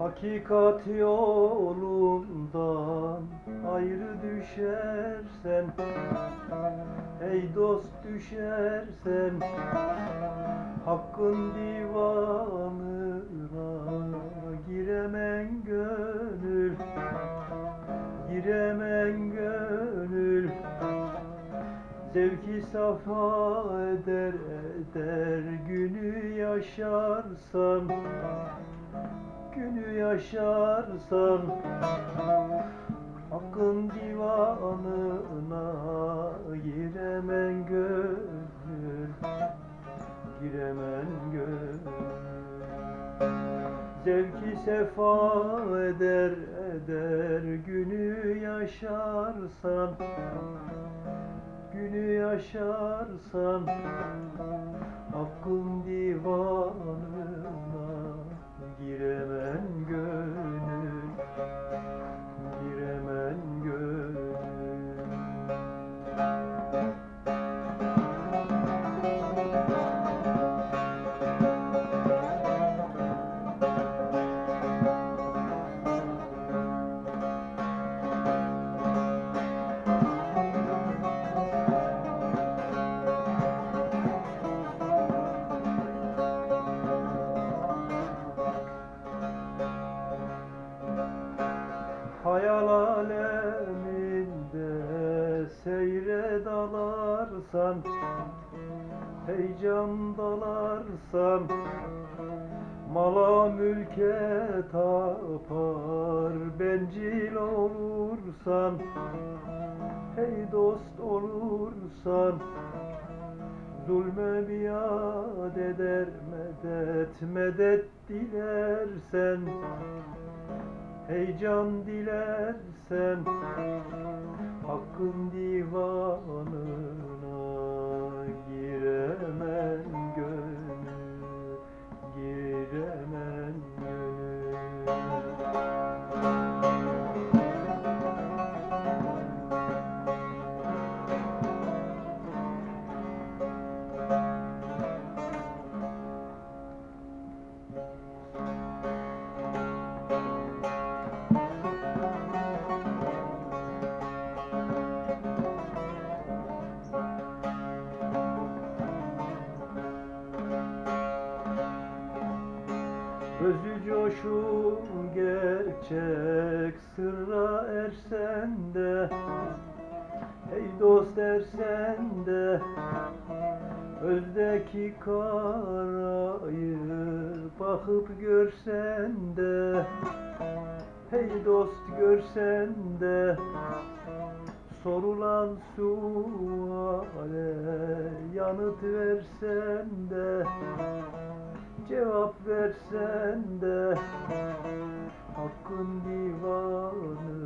Hakikat yolundan ayrı düşersen Ey dost düşersen Hakkın divanına Safa eder eder. Günü yaşarsan Günü yaşarsan Hakkın divanına giremen gönül Giremen gönül. Zevki sefa eder eder. Günü yaşarsan Günü yaşarsan Hakkın divanına Hayal aleminde seyre dalarsan Heyecan dalarsan Mala mülke tapar bencil olursan Hey dost olursan Zulme biat eder medet medet dilersen Heyecan dilersen Hakkın divanına Coşun gerçek sırra ersen de Ey dost ersen de Özdeki karayı bakıp görsen de Hey dost görsen de Sorulan suale yanıt versen de Cevap versen de Hakkın divanına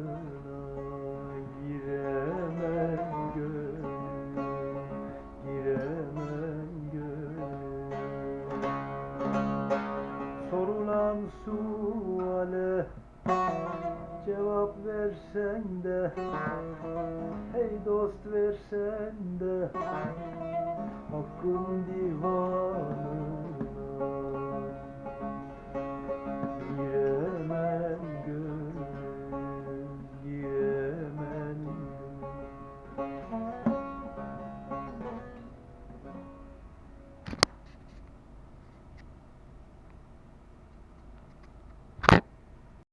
giremen gönül Giremen gönül. Sorulan suale Cevap versen de Hey dost versen de Hakkın divanına